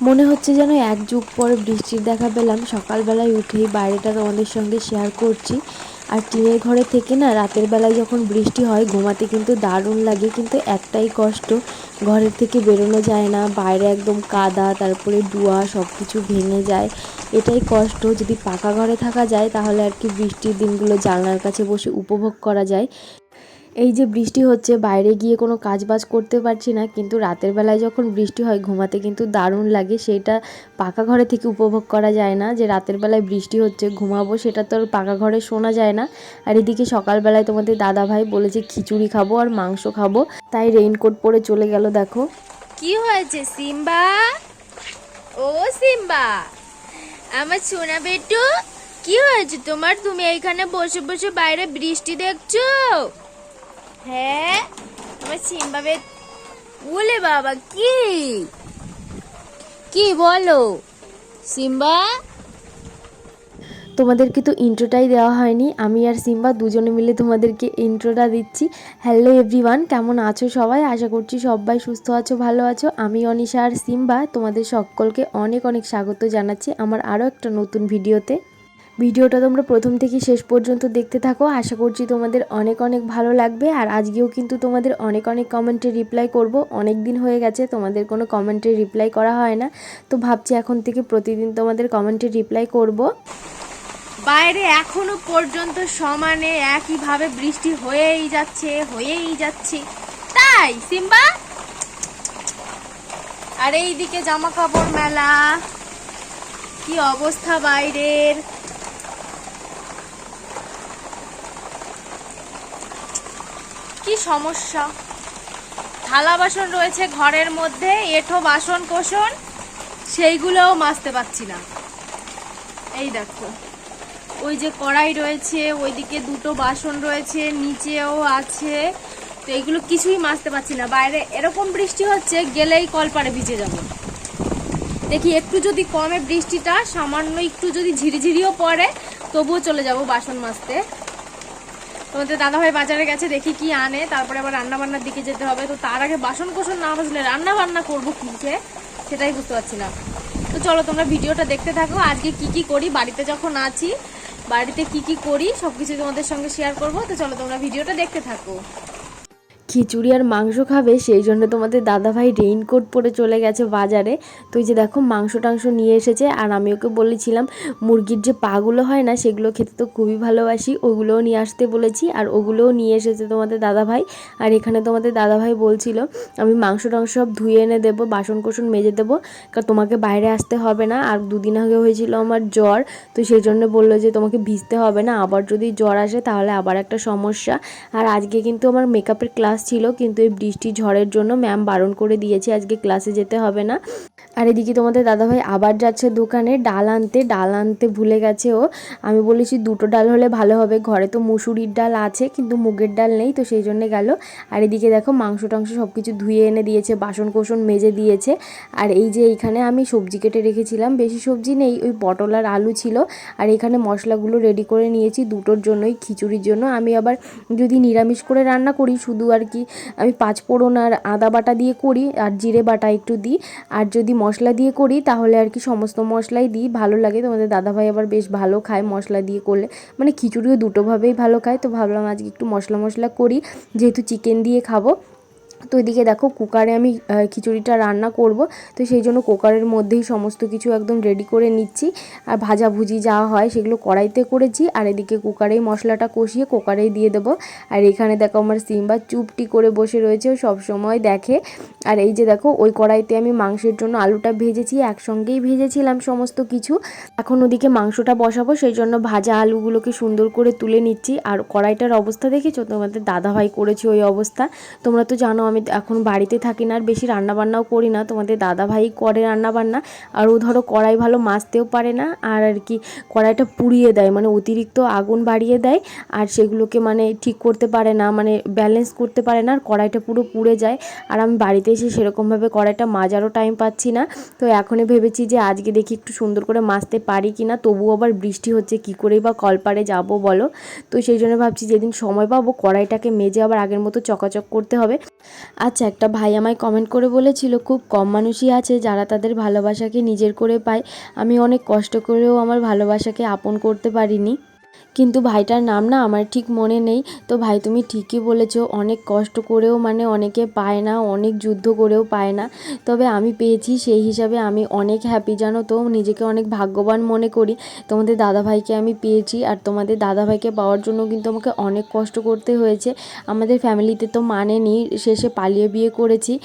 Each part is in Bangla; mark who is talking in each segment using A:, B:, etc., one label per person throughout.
A: মনে হচ্ছে যেন এক যুগ পর বৃষ্টির দেখা পেলাম। সকালবেলায় উঠেই বাইরেটা তোমাদের সঙ্গে শেয়ার করছি। আর টিনের ঘরে থেকে না রাতের বেলায় যখন বৃষ্টি হয়, ঘুমাতে কিন্তু দারুণ লাগে, কিন্তু একটাই কষ্ট, ঘরের থেকে বেরোনো যায় না, বাইরে একদম কাদা, তারপরে ডুয়া সব কিছু ভেঙে যায়। এটাই কষ্ট, যদি পাকা ঘরে থাকা যায়, তাহলে আর কি বৃষ্টির দিনগুলো জানলার কাছে বসে উপভোগ করা যায়। এই যে বৃষ্টি হচ্ছে, বাইরে গিয়ে কোনো কাজ বাজ করতে পারছি না, কিন্তু রাতের বেলায় যখন বৃষ্টি হয়, ঘুমাতে কিন্তু দারুণ লাগে। সেটা পাকা ঘরে থেকে উপভোগ করা যায় না। যে রাতের বেলায় বৃষ্টি হচ্ছে, ঘুমাবো, সেটা তো পাকা ঘরে শোনা যায় না। আর এদিকে সকালবেলায় তোমাদের দাদা ভাই বলেছে, খিচুড়ি খাব আর মাংস খাব। তাই রেইনকোট পরে চলে গেল, দেখো।
B: কি হয়েছে সিম্বা? ও সিম্বা, আমার সোনা বেটু, কি হয়েছে তোমার? তুমি এইখানে বসে বসে বাইরে বৃষ্টি দেখছ? হ্যাঁ আমার সিম্বা বেট বলে বাবা, কি? কি বলো? সিম্বা?
A: তোমাদেরকে তো ইন্ট্রোটাই দেওয়া হয়নি। আমি আর সিম্বা দুজনে মিলে তোমাদেরকে ইন্ট্রোটা দিচ্ছি। হ্যালো এভরিওয়ান কেমন আছো সবাই? আশা করছি সবাই সুস্থ আছো, ভালো আছো। আমি অনিশা আর সিম্বা, তোমাদের সকলকে অনেক অনেক স্বাগত জানাচ্ছি আমার আরও একটা নতুন ভিডিওতে ভিডিওটা তোমরা প্রথম থেকে শেষ পর্যন্ত দেখতে থাকো। আশা করছি তোমাদের অনেক অনেক ভালো লাগবে। আর আজকেও কিন্তু তোমাদের অনেক অনেক কমেন্টে রিপ্লাই করব। অনেক দিন হয়ে গেছে, তোমাদের কোনো কমেন্টে রিপ্লাই করা হয় না। তো ভাবছি এখন থেকে প্রতিদিন তোমাদের কমেন্টে রিপ্লাই করব।
B: বাইরে এখনও পর্যন্ত সমানে একইভাবে বৃষ্টি হয়েই যাচ্ছে হয়েই যাচ্ছে। তাই, সিম্বা? আর এইদিকে জামা কাপড় মেলা। কি অবস্থা বাইরের? কি সমস্যা? থালা বাসন রয়েছে ঘরের মধ্যে, এঠো বাসন কোসন সেইগুলোও মাজতে পারছি না। এই দেখো, ওই যে কড়াই রয়েছে, ওইদিকে দুটো বাসন রয়েছে, নিচেও আছে, তো এইগুলো কিছুই মাজতে পারছি না। বাইরে এরকম বৃষ্টি হচ্ছে, গেলেই কলপারে ভিজে যাব। দেখি একটু যদি কমে বৃষ্টিটা, সামান্য একটু যদি ঝিরিঝিরিও পড়ে, তবুও চলে যাব বাসন মাজতে। তোমাদের দাদাভাই বাজারে গেছে, দেখি কি আনে। তারপরে আবার রান্না বান্নার দিকে যেতে হবে। তো তার আগে বাসন কোসন না বাজলে রান্না বান্না করব কি খেয়ে সেটাই বুঝতে পারছি না। তো চলো তোমরা ভিডিওটা দেখতে থাকো। আজকে কি কি করি, বাড়িতে যখন আছি, বাড়িতে কি কি করি, সবকিছু তোমাদের সঙ্গে শেয়ার করব। তো চলো তোমরা ভিডিওটা দেখতে থাকো।
A: খিচুড়ি আর মাংস খাবে, সেই জন্য তোমাদের দাদাভাই রেইনকোট পরে চলে গেছে বাজারে। তো যে দেখো, মাংস টাংস নিয়ে এসেছে, আর আমি ওকে বলেছিলাম, মুরগির যে পাগুলো হয় না, সেগুলো খেতে তো খুবই ভালোবাসি, ওগুলোও নিয়ে আসতে বলেছি, আর ওগুলোও নিয়ে এসেছে তোমাদের দাদাভাই। আর এখানে তোমাদের দাদাভাই বলছিল, আমি মাংস টাংস সব ধুয়ে এনে দেবো বাসন কোসন মেজে দেবো, কারণ তোমাকে বাইরে আসতে হবে না, আর দুদিন আগে হয়েছিল আমার জ্বর, তো সেই জন্য বলল যে তোমাকে ভিজতে হবে না, আবার যদি জ্বর আসে তাহলে আবার একটা সমস্যা। আর আজকে কিন্তু আমার মেকআপের ক্লাস ছিল, কিন্তু এই বৃষ্টি ঝড়ের জন্য ম্যাম বারণ করে দিয়েছে, আজকে ক্লাসে যেতে হবে না। আর এদিকে তোমাদের দাদাভাই আবার যাচ্ছে দোকানে, ডাল আনতে ডাল আনতে ভুলে গেছে ও। আমি বলেছি, দুটো ডাল হলে ভালো হবে, ঘরে তো মুসুরির ডাল আছে, কিন্তু মুগের ডাল নেই, তো সেই জন্যে গেল। আর এদিকে দেখো, মাংস টাংস সব কিছু ধুয়ে এনে দিয়েছে বাসন কোসন মেজে দিয়েছে। আর এই যে এইখানে আমি সবজি কেটে রেখেছিলাম, বেশি সবজি নেই, ওই পটল আর আলু ছিল। আর এখানে মশলাগুলো রেডি করে নিয়েছি, দুটোর জন্যই, খিচুড়ির জন্য। আমি আবার যদি নিরামিষ করে রান্না করি, শুধু আর কি, আমি পাঁচ ফোড়ন আর আদা বাটা দিয়ে করি আর জিরে বাটা একটু দিই। আর যদি মশলা দিয়ে করি তাহলে আর কি সমস্ত মশলাই দিই, ভালো লাগে। তোমাদের দাদাভাই আবার বেশ ভালো খায় মশলা দিয়ে করলে। মানে খিচুড়িও দুটোভাবেই ভালো খায়। তো ভাবলাম আজকে একটু মশলা মশলা করি, যেহেতু চিকেন দিয়ে খাব। তো এদিকে দেখো কুকারে আমি খিচুড়িটা রান্না করব। তো সেই জন্য কুকারের মধ্যেই সমস্ত কিছু একদম রেডি করে নিচ্ছি। আর ভাজাভুজি যা হয় সেগুলো কড়াইতে করেছি। আর এদিকে কুকারেই মশলাটা কষিয়ে কুকারেই দিয়ে দেবো। আর এখানে দেখো আমার সিম্বা চুপটি করে বসে রয়েছে, ও সব সময় দেখে। আর এই যে দেখো, ওই কড়াইতে আমি মাংসের জন্য আলুটা ভেজেছি, একসঙ্গেই ভেজেছিলাম সমস্ত কিছু। এখন ওদিকে মাংসটা বসাবো, সেই জন্য ভাজা আলুগুলোকে সুন্দর করে তুলে নিচ্ছি। আর কড়াইটার অবস্থা দেখেছ? তোমাদের দাদাভাই করেছে ওই অবস্থা। তোমরা তো জানো আমি এখন বাড়িতে থাকি না আর বেশি রান্নাবান্নাও করি না। তোমাদের দাদাভাই করে রান্নাবান্না। আর ও ধরো কড়াই ভালো মাজতেও পারে না। আর আর কি কড়াইটা পুড়িয়ে দেয় মানে অতিরিক্ত আগুন বাড়িয়ে দেয়। আর সেগুলোকে মানে ঠিক করতে পারে না মানে ব্যালেন্স করতে পারে না। আর কড়াইটা পুরো পুড়ে যায়। আর আমি বাড়িতে এসে সেরকমভাবে কড়াইটা মাজারও টাইম পাচ্ছি না। তো এখনই ভেবেছি যে আজকে দেখি একটু সুন্দর করে মাজতে পারি কি না তবুও আবার বৃষ্টি হচ্ছে, কি করেই বা কলপারে যাব বলো? তো সেই জন্য ভাবছি যেদিন সময় পাবো, কড়াইটাকে মেজে আবার আগের মতো চকাচক করতে হবে। আচ্ছা একটা ভাই আমায় কমেন্ট করে বলেছিল, খুব কম মানুষই আছে যারা তাদের ভালোবাসাকে নিজের করে পায়। আমি অনেক কষ্ট করেও আমার ভালোবাসাকে আপন করতে পারিনি। কিন্তু ভাইটার নাম না আমার ঠিক মনে নেই। তো ভাই, তুমি ঠিকই বলেছ, অনেক কষ্ট করেও মানে অনেকে পায় না, অনেক যুদ্ধ করেও পায় না। তবে আমি পেয়েছি, সেই হিসাবে আমি অনেক হ্যাপি জানো তো? নিজেকে অনেক ভাগ্যবান মনে করি। তোমাদের দাদাভাইকে আমি পেয়েছি আর তোমাদের দাদাভাইকে পাওয়ার জন্য কিন্তু আমাকে অনেক কষ্ট করতে হয়েছে। আমাদের ফ্যামিলিতে তো মানে নেই, শেষে পালিয়ে বিয়ে করেছি।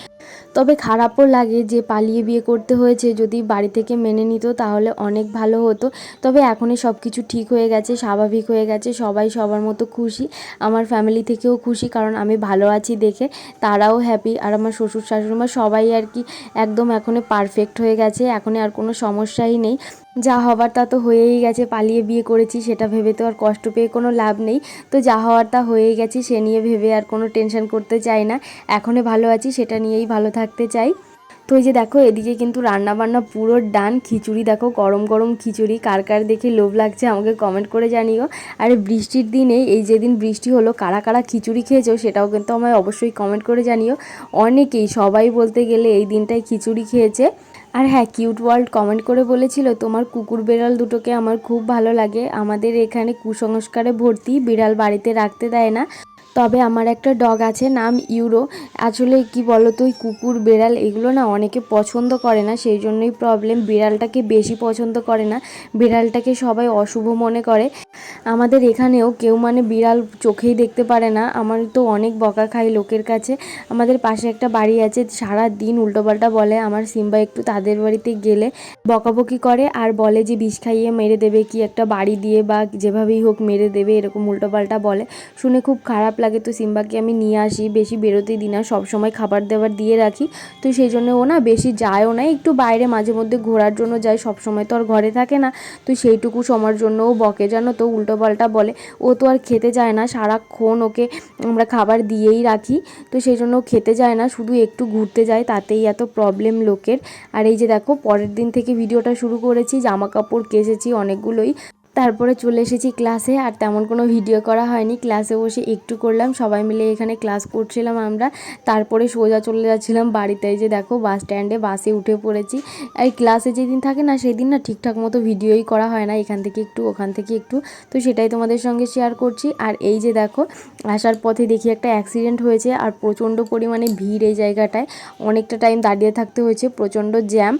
A: তবে খারাপও লাগে যে পালিয়ে বিয়ে করতে হয়েছে, যদি বাড়ি থেকে মেনে নিত তাহলে অনেক ভালো হতো। তবে এখনই সব কিছু ঠিক হয়ে গেছে, স্বাভাবিক হয়ে গেছে, সবাই সবার মতো খুশি। আমার ফ্যামিলি থেকেও খুশি, কারণ আমি ভালো আছি দেখে। তারাও হ্যাপি আর আমার শ্বশুর শাশুড়িমা সবাই আর কি একদম এখনই পারফেক্ট হয়ে গেছে এখন আর কোনো সমস্যাই নেই। যা হবার তা তো হয়েই গেছে, পালিয়ে বিয়ে করেছি, সেটা ভেবে তো আর কষ্ট পেয়ে কোনো লাভ নেই। তো যা হওয়ার তা হয়েই গেছে, সে নিয়ে ভেবে আর কোনো টেনশন করতে চাই না। এখনই ভালো আছি, সেটা নিয়েই ভালো থাকতে চাই। তো এই যে দেখো, এদিকে কিন্তু রান্না বান্না পুরো ডান খিচুড়ি দেখো, গরম গরম খিচুড়ি। কার কার দেখে লোভ লাগছে আমাকে কমেন্ট করে জানিও। আর বৃষ্টির দিনে, এই যেদিন বৃষ্টি হলো, কারা কারা খিচুড়ি খেয়েছো সেটাও কিন্তু আমায় অবশ্যই কমেন্ট করে জানিও। অনেকেই, সবাই বলতে গেলে এই দিনটায় খিচুড়ি খেয়েছে। আর হ্যাঁ কিউট ওয়ার্ল্ড কমেন্ট করে বলেছিল, তোমার কুকুর বিড়াল দুটোকে আমার খুব ভালো লাগে। আমাদের এখানে কুসংস্কারে ভর্তি, বিড়াল বাড়িতে রাখতে দেয় না। তবে আমার একটা ডগ আছে, নাম ইউরো। আসলে কি বলো তো কুকুর, বিড়াল এগুলো না অনেকে পছন্দ করে না, সেই জন্যই প্রবলেম বিড়ালটাকে বেশি পছন্দ করে না, বিড়ালটাকে সবাই অশুভ মনে করে। আমাদের এখানেও কেউ মানে বিড়াল চোখেই দেখতে পারে না। আমার তো অনেক বকা খাই লোকের কাছে। আমাদের পাশে একটা বাড়ি আছে, সারা দিন উল্টোপাল্টা বলে। আমার সিম্বা একটু তাদের বাড়িতে গেলে বকাবকি করে আর বলে যে বিষ খাইয়ে মেরে দেবে, কি একটা বাড়ি দিয়ে বা যেভাবেই হোক মেরে দেবে, এরকম উল্টোপাল্টা বলে। শুনে খুব খারাপ লাগে তো সিম্বাকে আমি নিয়ে আসি, বেশি বেরোতে দিই না সবসময় খাবার দাবার দিয়ে রাখি। তো সেই জন্য ও না বেশি যায়ও না, একটু বাইরে মাঝে মধ্যে ঘোরার জন্য যায় সবসময় তো আর ঘরে থাকে না। তো সেইটুকু সময়ের জন্য ও বকে জানো তো উল্টোপাল্টা বলে। ও তো আর খেতে যায় না, সারাক্ষণ ওকে আমরা খাবার দিয়েই রাখি। তো সেই জন্য ও খেতে যায় না, শুধু একটু ঘুরতে যায়, তাতেই এত প্রবলেম লোকের। আর এই যে দেখো, পরের দিন থেকে ভিডিওটা শুরু করেছি জামা কাপড় কেচেছি অনেকগুলোই। তারপরে চলে এসেছি ক্লাসে আর তেমন কোনো ভিডিও করা হয়নি। ক্লাসে বসে একটু করলাম, সবাই মিলে এখানে ক্লাস করছিলাম আমরা। তারপরে সোজা চলে যাচ্ছিলাম বাড়িতে যে দেখো বাস স্ট্যান্ডে বাসে উঠে পড়েছি। আর ক্লাসে যেদিন থাকে না, সেদিন না ঠিকঠাক মতো ভিডিওই করা হয় না, এখান থেকে একটু, ওখান থেকে একটু। তো সেটাই তোমাদের সঙ্গে শেয়ার করছি। আর এই যে দেখো, আসার পথে দেখি একটা অ্যাক্সিডেন্ট হয়েছে, আর প্রচণ্ড পরিমাণে ভিড় এই জায়গাটায়। অনেকটা টাইম দাঁড়িয়ে থাকতে হয়েছে, প্রচণ্ড জ্যাম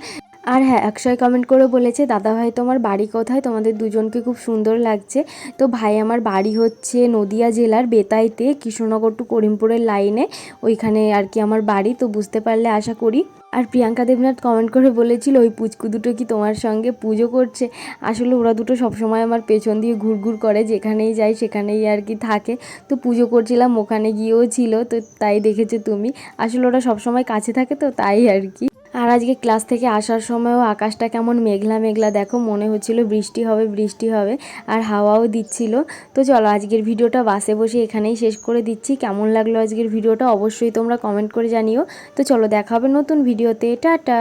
A: আর হ্যাঁ অক্ষয় কমেন্ট করে বলেছে, দাদা ভাই, তোমার বাড়ি কোথায়? তোমাদের দুজনকে খুব সুন্দর লাগছে। তো ভাই, আমার বাড়ি হচ্ছে নদিয়া জেলার বেতাইতে, কৃষ্ণনগর টু করিমপুরের লাইনে ওইখানে আর কি আমার বাড়ি, তো বুঝতে পারলে আশা করি। আর প্রিয়াঙ্কা দেবনাথ কমেন্ট করে বলেছিল, ওই পুচকু দুটো কি তোমার সঙ্গে পুজো করছে? আসলে ওরা দুটো সবসময় আমার পেছন দিয়ে ঘুরঘুর করে, যেখানেই যাই সেখানেই আর কি থাকে। তো পুজো করছিলাম, ওখানে গিয়েও ছিল, তো তাই দেখেছ তুমি। আসলে ওরা সবসময় কাছে থাকে, তো তাই আর কি আর আজকে ক্লাস থেকে আসার সময়ও আকাশটা কেমন মেঘলা মেঘলা, দেখো মনে হচ্ছিল বৃষ্টি হবে বৃষ্টি হবে আর হাওয়াও দিচ্ছিল। তো চলো আজকের ভিডিওটা বাসে বসে এখানেই শেষ করে দিচ্ছি। কেমন লাগল আজকের ভিডিওটা অবশ্যই তোমরা কমেন্ট করে জানিও। তো চলো দেখা হবে নতুন ভিডিওতে। টাটা!